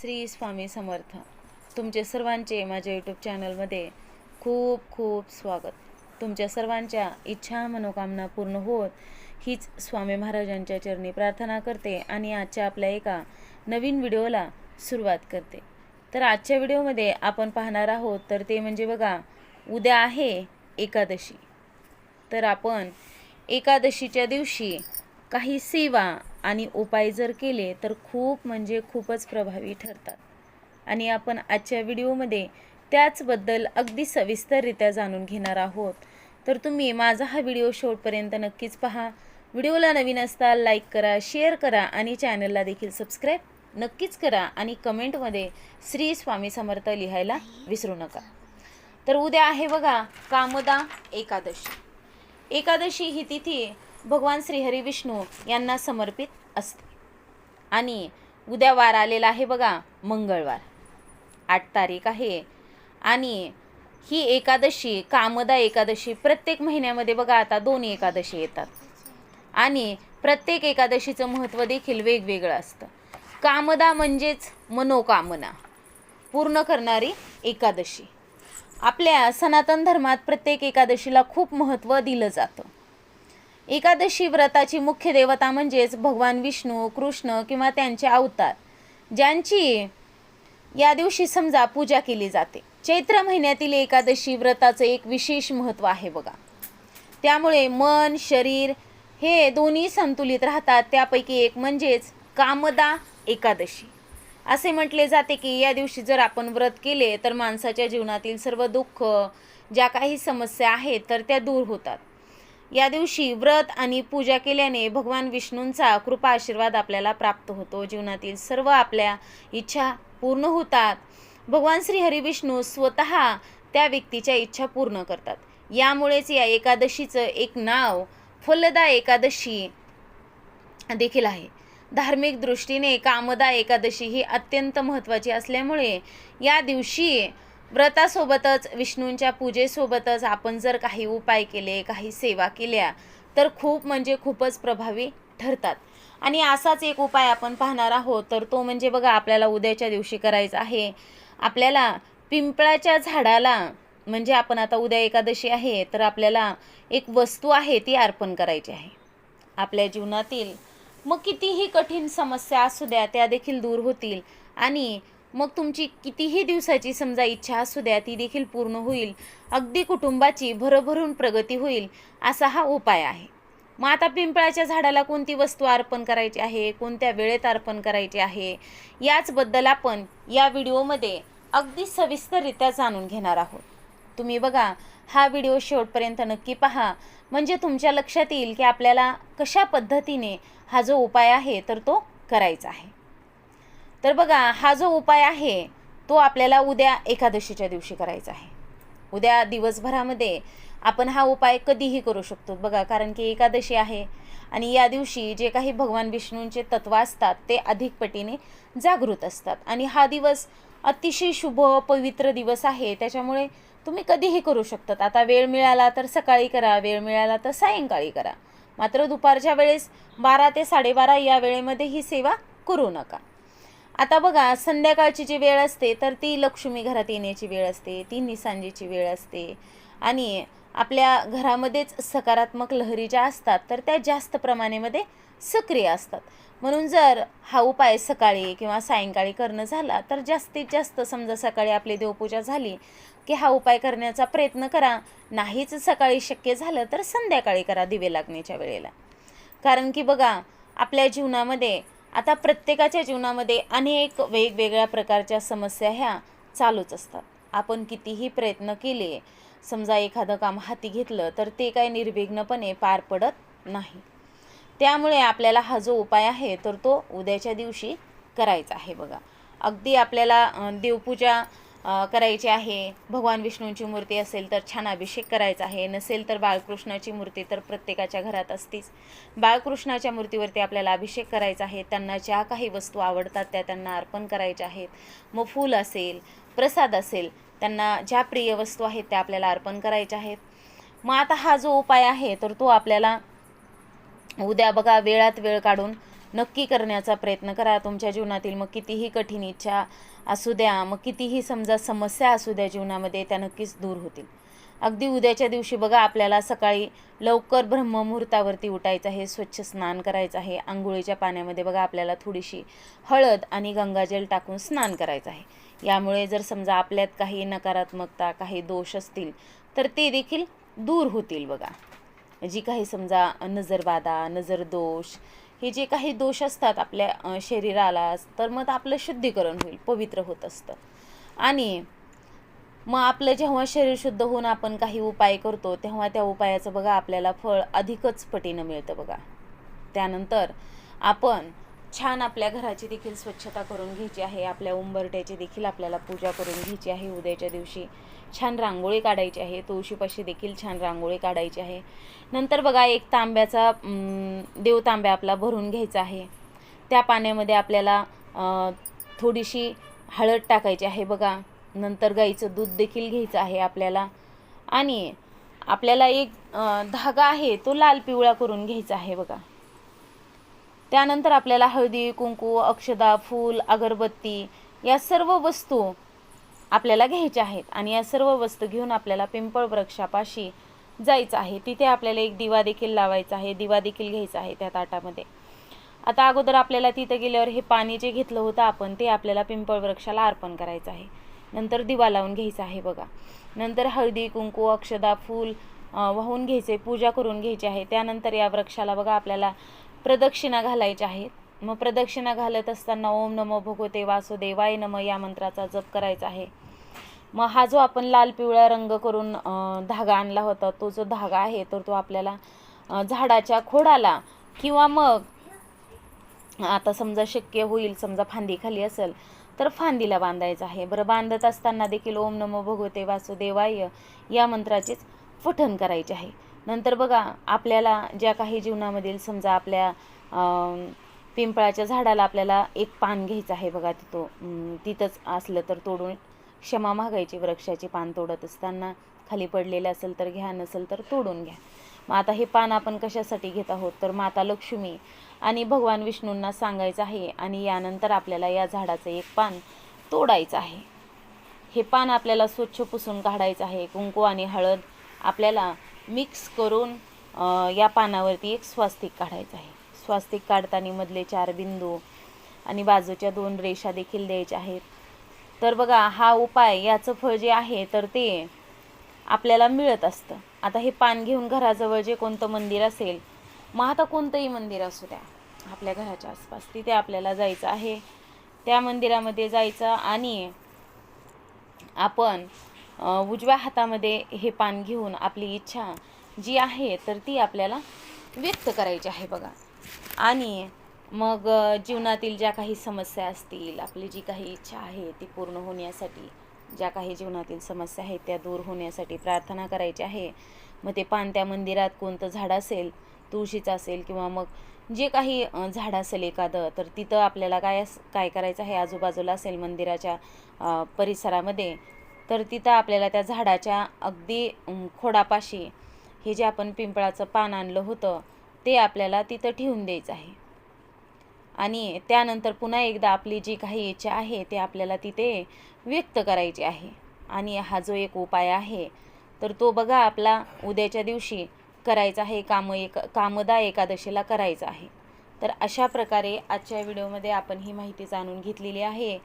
श्री स्वामी समर्थ. तुमचे सर्वांचे माझ्या यूट्यूब चॅनलमध्ये खूप खूप स्वागत. तुमच्या सर्वांच्या इच्छा मनोकामना पूर्ण होत हीच स्वामी महाराजांच्या चरणी प्रार्थना करते आणि आजच्या आपल्या एका नवीन व्हिडिओला सुरुवात करते. तर आजच्या व्हिडिओमध्ये आपण पाहणार आहोत तर ते म्हणजे बघा उद्या आहे एकादशी. तर आपण एकादशीच्या दिवशी काही सेवा आणि उपाय जर केले तर खूप म्हणजे खूपच प्रभावी ठरतात. आणि आपण आजच्या व्हिडिओमध्ये त्याचबद्दल अगदी सविस्तररित्या जाणून घेणार आहोत. तर तुम्ही माझा हा व्हिडिओ शेवटपर्यंत नक्कीच पहा. व्हिडिओला नवीन असताल लाईक करा शेअर करा आणि चॅनलला देखील सबस्क्राईब नक्कीच करा आणि कमेंटमध्ये श्री स्वामी समर्थ लिहायला विसरू नका. तर उद्या आहे बघा कामदा एकादशी. एकादशी ही तिथी भगवान श्रीहरी विष्णू यांना समर्पित असते. आणि उद्या वार आलेला आहे बघा मंगळवार. आठ तारीख आहे. आणि ही एकादशी कामदा एकादशी प्रत्येक महिन्यामध्ये बघा आता दोन एकादशी येतात. आणि प्रत्येक एकादशीचं महत्त्व देखील वेगवेगळं असतं. कामदा म्हणजेच मनोकामना पूर्ण करणारी एकादशी. आपल्या सनातन धर्मात प्रत्येक एकादशीला खूप महत्त्व दिलं जातं. एकादशी व्रताची मुख्य देवता म्हणजेच भगवान विष्णू कृष्ण किंवा त्यांचे अवतार ज्यांची या दिवशी समजा पूजा केली जाते. चैत्र महिन्यातील एकादशी व्रताचं एक विशेष महत्त्व आहे बघा. त्यामुळे मन शरीर हे दोन्ही संतुलित राहतात. त्यापैकी एक म्हणजेच कामदा एकादशी. असे म्हटले जाते की या दिवशी जर आपण व्रत केले तर माणसाच्या जीवनातील सर्व दुःख ज्या काही समस्या आहेत तर त्या दूर होतात. या दिवशी व्रत आणि पूजा केल्याने भगवान विष्णूंचा कृपा आशीर्वाद आपल्याला प्राप्त होतो. जीवनातील सर्व आपल्या इच्छा पूर्ण होतात. भगवान श्री हरिविष्णू स्वतः त्या व्यक्तीच्या इच्छा पूर्ण करतात. यामुळेच या एकादशीचं एक नाव फलदा एकादशी देखील आहे. धार्मिक दृष्टीने कामदा एकादशी ही अत्यंत महत्त्वाची असल्यामुळे या दिवशी व्रतासोबतच विष्णूंच्या पूजेसोबतच आपण जर काही उपाय केले काही सेवा केल्या तर खूप म्हणजे खूपच प्रभावी ठरतात. आणि असाच एक उपाय आपण पाहणार आहोत तर तो म्हणजे बघा आपल्याला उद्याच्या दिवशी करायचा आहे. आपल्याला पिंपळाच्या झाडाला म्हणजे आपण आता उद्या एकादशी आहे तर आपल्याला एक वस्तू आहे ती अर्पण करायची आहे. आपल्या जीवनातील मग कितीही कठीण समस्या असू द्या त्या देखील दूर होतील. आणि मग तुमची कितीही दिवसाची समजा इच्छा असू द्या ती देखील पूर्ण होईल. अगदी कुटुंबाची भरभरून प्रगती होईल असा हा उपाय आहे. मग आता पिंपळाच्या झाडाला कोणती वस्तू अर्पण करायची आहे? कोणत्या वेळेत अर्पण करायची आहे? याचबद्दल आपण या व्हिडिओमध्ये अगदी सविस्तररित्या जाणून घेणार आहोत. तुम्ही बघा हा व्हिडिओ शेवटपर्यंत नक्की पहा. म्हणजे तुमच्या लक्षात येईल की आपल्याला कशा पद्धतीने हा जो उपाय आहे तर तो करायचा आहे. तर बघा हा जो उपाय आहे तो आपल्याला उद्या एकादशीच्या दिवशी करायचा आहे. उद्या दिवसभरामध्ये आपण हा उपाय कधीही करू शकतो. बघा कारण की एकादशी आहे आणि या दिवशी जे काही भगवान विष्णूंचे तत्व असतात ते अधिक पटीने जागृत असतात. आणि हा दिवस अतिशय शुभ पवित्र दिवस आहे. त्याच्यामुळे तुम्ही कधीही करू शकतात. आता वेळ मिळाला तर सकाळी करा वेळ मिळाला तर सायंकाळी करा. मात्र दुपारच्या वेळेस बारा ते साडेबारा या वेळेमध्ये ही सेवा करू नका. आता बघा संध्याकाळची जी वेळ असते तर ती लक्ष्मी घरात येण्याची वेळ असते ती निसांजीची वेळ असते. आणि आपल्या घरामध्येच सकारात्मक लहरी ज्या असतात तर त्या जास्त प्रमाणामध्ये सक्रिय असतात. म्हणून जर हा उपाय सकाळी किंवा सायंकाळी करणं झाला तर जास्तीत जास्त समजा सकाळी आपली देवपूजा झाली की हा उपाय करण्याचा प्रयत्न करा. नाहीच सकाळी शक्य झालं तर संध्याकाळी करा दिवे लागण्याच्या वेळेला. कारण की बघा आपल्या जीवनामध्ये आता प्रत्येकाच्या जीवनामध्ये अनेक वेगवेगळ्या प्रकारच्या समस्या ह्या चालूच असतात. आपण कितीही प्रयत्न केले समजा एखादं काम हाती घेतलं तर ते काय निर्विघ्नपणे पार पडत नाही. त्यामुळे आपल्याला हा जो उपाय आहे तर तो उद्याच्या दिवशी करायचा आहे बघा. अगदी आपल्याला देवपूजा करायची आहे. भगवान विष्णूंची मूर्ती असेल तर छान अभिषेक करायचा आहे. नसेल तर बाळकृष्णाची मूर्ती तर प्रत्येकाच्या घरात असतीच. बाळकृष्णाच्या मूर्तीवरती आपल्याला अभिषेक करायचा आहे. त्यांना ज्या काही वस्तू आवडतात त्या त्यांना अर्पण करायच्या आहेत. मग फूल असेल प्रसाद असेल त्यांना ज्या प्रिय वस्तू आहेत त्या आपल्याला अर्पण करायच्या आहेत. मग आता हा जो उपाय आहे तर तो आपल्याला उद्या बघा वेळात वेळ काढून नक्की करण्याचा प्रयत्न करा. तुमच्या जीवनातील मग कितीही कठीण इच्छा असू द्या मग कितीही समजा समस्या असू द्या जीवनामध्ये त्या नक्कीच दूर होतील. अगदी उद्याच्या दिवशी बघा आपल्याला सकाळी लवकर ब्रह्ममुहूर्तावरती उठायचं आहे स्वच्छ स्नान करायचं आहे. आंघोळीच्या पाण्यामध्ये बघा आपल्याला थोडीशी हळद आणि गंगाजल टाकून स्नान करायचं आहे. यामुळे जर समजा आपल्यात काही नकारात्मकता काही दोष असतील तर ते देखील दूर होतील बघा. जी काही समजा नजरबाधा नजर दोष हे जे काही दोष असतात आपल्या शरीराला तर मग आपलं शुद्धीकरण होईल पवित्र होत असतं. आणि मग आपलं जेव्हा शरीर शुद्ध होऊन आपण काही उपाय करतो तेव्हा त्या उपायाचं बघा आपल्याला फळ अधिकच पटीनं मिळतं बघा. त्यानंतर आपण छान आपल्या घराची देखील स्वच्छता करून घ्यायची आहे. आपल्या उंबरट्याची देखील आपल्याला पूजा करून घ्यायची आहे. उद्याच्या दिवशी छान रांगोळी काढायची आहे. तुळशीपाशी देखील छान रांगोळी काढायची आहे. नंतर बघा एक तांब्याचा देवतांब्या देव तांब्या आपला भरून घ्यायचा आहे. त्या पाण्यामध्ये आपल्याला थोडीशी हळद टाकायची आहे बघा. नंतर गाईचं दूध देखील घ्यायचं आहे आपल्याला. आणि आपल्याला एक धागा आहे तो लाल पिवळा करून घ्यायचा आहे बघा. त्यानंतर आपल्याला हळदी कुंकू अक्षदा फूल अगरबत्ती या सर्व वस्तू आपल्याला घ्यायच्या आहेत. आणि या सर्व वस्तू घेऊन आपल्याला पिंपळ वृक्षापाशी जायचं आहे. तिथे आपल्याला एक दिवा देखील लावायचा आहे. दिवा देखील घ्यायचा आहे त्या ताटामध्ये. आता अगोदर आपल्याला तिथं गेल्यावर हे पाणी जे घेतलं होतं आपण ते आपल्याला पिंपळ वृक्षाला अर्पण करायचं आहे. नंतर दिवा लावून घ्यायचा आहे बघा. नंतर हळदी कुंकू अक्षदा फूल वाहून घ्यायचे पूजा करून घ्यायची आहे. त्यानंतर या वृक्षाला बघा आपल्याला प्रदक्षिणा घालायच्या आहेत. मग प्रदक्षिणा घालत असताना ओम नमो भगवते वासुदेवाय नम या मंत्राचा जप करायचा आहे. मग हा जो आपण लाल पिवळा रंग करून धागा आणला होता तो जो धागा आहे तर तो आपल्याला झाडाच्या खोडाला किंवा मग आता समजा शक्य होईल समजा फांदी खाली असेल तर फांदीला बांधायचं आहे. बरं बांधत असताना देखील ओम नमो भगवते वासुदेवाय या मंत्राचेच पठण करायचे आहे. नंतर बघा आपल्याला ज्या काही जीवनामधील समजा आपल्या पिंपळाच्या झाडाला आपल्याला एक पान घ्यायचं आहे बघा तिथं. तिथंच असलं तर तोडून क्षमा मागायची वृक्षाची पान तोडत असताना खाली पडलेलं असेल तर घ्या नसेल तर तोडून घ्या. मग आता हे पान आपण कशासाठी घेत आहोत? तर माता लक्ष्मी आणि भगवान विष्णूंना सांगायचं आहे आणि यानंतर आपल्याला या झाडाचं एक पान तोडायचं आहे. हे पान आपल्याला स्वच्छ पुसून काढायचं आहे. कुंकू आणि हळद आपल्याला मिक्स करून या पानावरती एक स्वास्तिक काढायचं आहे. स्वास्तिक काढताना मधले चार बिंदू आणि बाजूच्या दोन रेषा देखील द्यायच्या आहेत. तर बघा हा उपाय याचं फळ जे आहे तर ते आपल्याला मिळत असतं. आता हे पान घेऊन घराजवळ जे कोणतं मंदिर असेल मग आता कोणतंही मंदिर असू द्या आपल्या घराच्या आसपास तिथे आपल्याला जायचं आहे. त्या मंदिरामध्ये जायचं आणि आपण उजव्या हातामध्ये हे पान घेऊन आपली इच्छा जी आहे तर ती आपल्याला व्यक्त करायची आहे बघा. आणि मग जीवनातील ज्या काही समस्या असतील आपली जी काही इच्छा आहे ती पूर्ण होण्यासाठी ज्या काही जीवनातील समस्या आहेत त्या दूर होण्यासाठी प्रार्थना करायची आहे. मग ते पान त्या मंदिरात कोणतं झाड असेल तुळशीचं असेल किंवा मग जे काही झाड असेल एखादं तर तिथं आपल्याला काय काय करायचं आहे? आजूबाजूला असेल मंदिराच्या परिसरामध्ये तर तिथं आपल्याला त्या झाडाच्या अगदी खोडापाशी हे जे आपण पिंपळाचं पान आणलं होतं ते आपल्याला तिथं ठेवून द्यायचं आहे. आणि त्यानंतर पुन्हा एकदा आपली जी काही इच्छा आहे ते आपल्याला तिथे व्यक्त करायची आहे. आणि हा जो एक उपाय आहे तर तो बघा आपला उद्याच्या दिवशी करायचा आहे काम एक कामदा एकादशीला करायचा आहे. तर अशा प्रकारे आजच्या व्हिडिओमध्ये आपण ही माहिती जाणून घेतलेली आहे.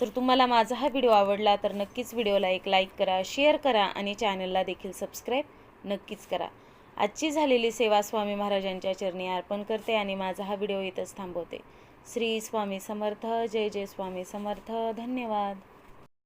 तर तुम्हाला माझा हा व्हिडिओ आवडला तर नक्कीच व्हिडिओला एक लाईक करा शेअर करा आणि चॅनलला देखील सबस्क्राईब नक्कीच करा. आजची झालेली सेवा स्वामी महाराजांच्या चरणी अर्पण करते आणि माझा हा व्हिडिओ इथंच थांबवते. श्री स्वामी समर्थ जय जय स्वामी समर्थ. धन्यवाद.